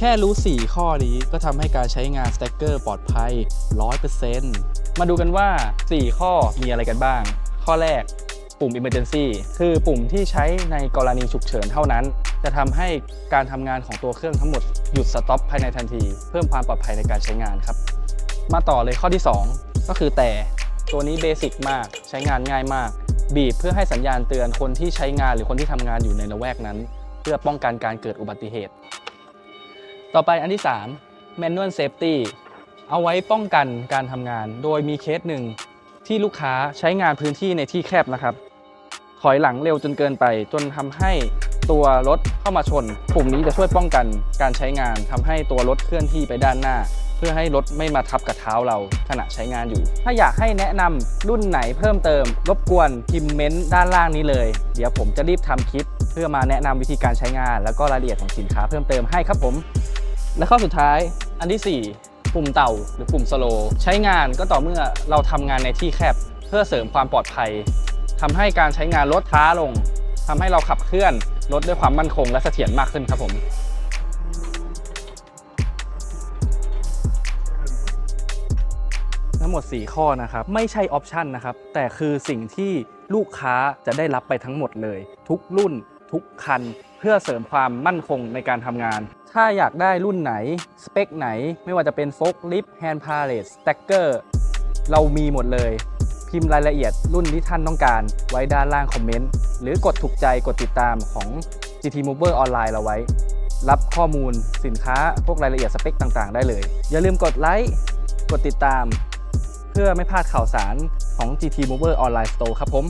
แค่รู้ 4 ข้อนี้ก็ทำให้การใช้งาน Stacker ปลอดภัย 100%มาดูกันว่า 4 ข้อมีอะไรกันบ้าง ข้อแรกปุ่ม Emergency คือปุ่มที่ใช้ในกรณีฉุกเฉินเท่านั้น จะทำให้การทำงานของตัวเครื่องทั้งหมดหยุดสต็อปภายในทันที เพิ่มความปลอดภัยในการใช้งานครับ มาต่อเลยข้อที่ 2 ก็คือแต่ตัวนี้เบสิกมากใช้งานง่ายมาก บีบเพื่อให้สัญญาณเตือนคนที่ใช้งานหรือคนที่ทำงานอยู่ในละแวกนั้น เพื่อป้องกันการเกิดอุบัติเหตุ ต่อไปอันที่ 3 Manual Safety เอาไว้ป้องกันการทำงาน โดยมีเคสหนึ่งที่ลูกค้าใช้งานพื้นที่ในที่แคบนะครับ ถอยหลังเร็วจนเกินไป จนทำให้ตัวรถเข้ามาชน ปุ่มนี้จะช่วยป้องกันการใช้งานทำให้ตัวรถเคลื่อนที่ไปด้านหน้า เพื่อให้รถไม่มาทับกับเท้าเราขณะใช้งานอยู่ ถ้าอยากให้แนะนำรุ่นไหนเพิ่มเติม รบกวนพิมพ์เมนต์ด้านล่างนี้เลย เดี๋ยวผมจะรีบทำคลิป เพื่อมาแนะนำวิธีการใช้งาน แล้วก็รายละเอียดของสินค้าเพิ่มเติมให้ครับผม และข้อสุดท้ายอันที่ 4 ปุ่มเต่าหรือปุ่มสโลใช้งานก็ต่อเมื่อเราทำงานในที่แคบ เพื่อเสริมความปลอดภัยทำให้การใช้งานรถช้าลงทำให้เราขับเคลื่อนรถด้วยความมั่นคงและเสถียรมากขึ้นครับผมทั้งหมด 4 ข้อนะครับ ไม่ใช่ออปชันนะครับ แต่คือสิ่งที่ลูกค้าจะได้รับไปทั้งหมดเลย ทุกรุ่น ทุกคัน เพื่อเสริมความมั่นคงในการทำงาน ถ้าอยากได้รุ่นไหน สเปคไหน ไม่ว่าจะเป็นโฟกลิฟแฮนด์พาเลสสแต็กเกอร์เรามีหมดเลย พิมพ์รายละเอียดรุ่นที่ท่านต้องการไว้ด้านล่างคอมเมนต์ หรือกดถูกใจกดติดตามของ GT Mover ออนไลน์เราไว้ รับข้อมูลสินค้าพวกรายละเอียดสเปคต่างๆ ได้เลย อย่าลืมกดไลค์กดติดตาม เพื่อไม่พลาดข่าวสารของ GT Mover Online Store ครับผม